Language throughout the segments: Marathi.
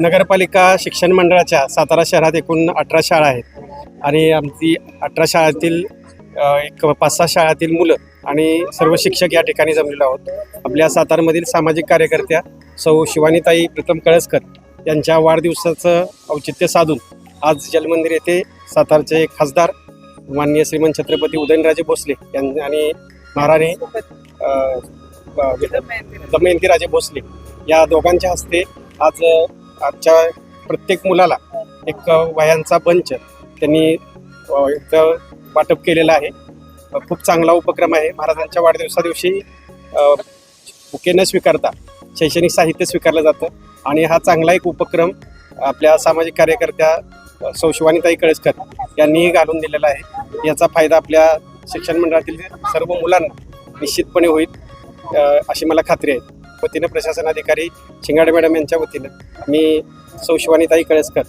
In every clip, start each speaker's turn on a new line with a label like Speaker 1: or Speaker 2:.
Speaker 1: नगरपालिका शिक्षण मंडळाच्या सातारा शहरात एकूण अठरा शाळा आहेत. आणि आमची अठरा शाळातील एक पाच सहा शाळातील मुलं आणि सर्व शिक्षक या ठिकाणी जमलेलो आहोत. आपल्या सातारमधील सामाजिक कार्यकर्त्या सौ शिवानीताई प्रीतम कळसकर यांच्या वाढदिवसाचं औचित्य साधून आज जलमंदिर येथे सातारचे खासदार माननीय श्रीमंत छत्रपती उदयनराजे भोसले यां आणि महाराणी दमयंतीराजे भोसले या दोघांच्या हस्ते आज आजच्या प्रत्येक मुलाला एक वयांचा बंच त्यांनी एक वाटप केलेलं आहे. खूप चांगला उपक्रम आहे. महाराजांच्या वाढदिवसा दिवशी बुके न स्वीकारता शैक्षणिक साहित्य स्वीकारलं जातं आणि हा चांगला एक उपक्रम आपल्या सामाजिक कार्यकर्त्या सौशिवानीताई कळसकर यांनीही घालून दिलेला आहे. याचा फायदा आपल्या शिक्षण मंडळातील सर्व मुलांना निश्चितपणे होईल अशी मला खात्री आहे. वतीनं प्रशासन अधिकारी शिंगाडे मॅडम यांच्या वतीनं मी सौ शिवानीताई कळसकर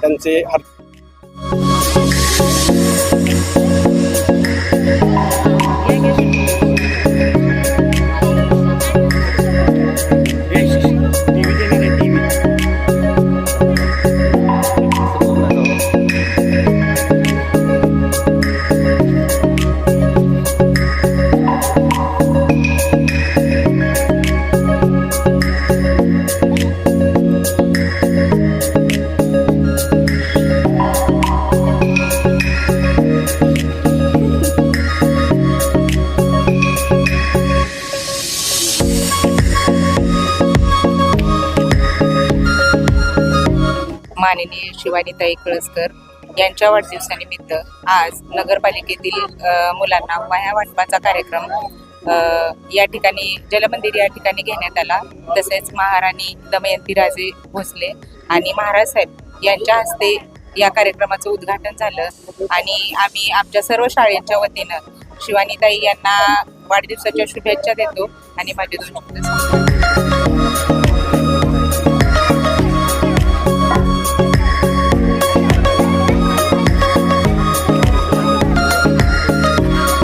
Speaker 1: त्यांचे हार्द
Speaker 2: माननीय शिवानीताई कळसकर यांच्या वाढदिवसानिमित्त आज नगरपालिकेतील मुलांना वह्या वाटपाचा कार्यक्रम या ठिकाणी जलमंदिर या ठिकाणी घेण्यात आला तसेच महाराणी दमयंतीराजे भोसले आणि महाराज साहेब यांच्या हस्ते या कार्यक्रमाचं उद्घाटन झालं आणि आम्ही आमच्या सर्व शाळेच्या वतीनं शिवानीताई यांना वाढदिवसाच्या शुभेच्छा देतो आणि माझे दोन शब्द सांगतो.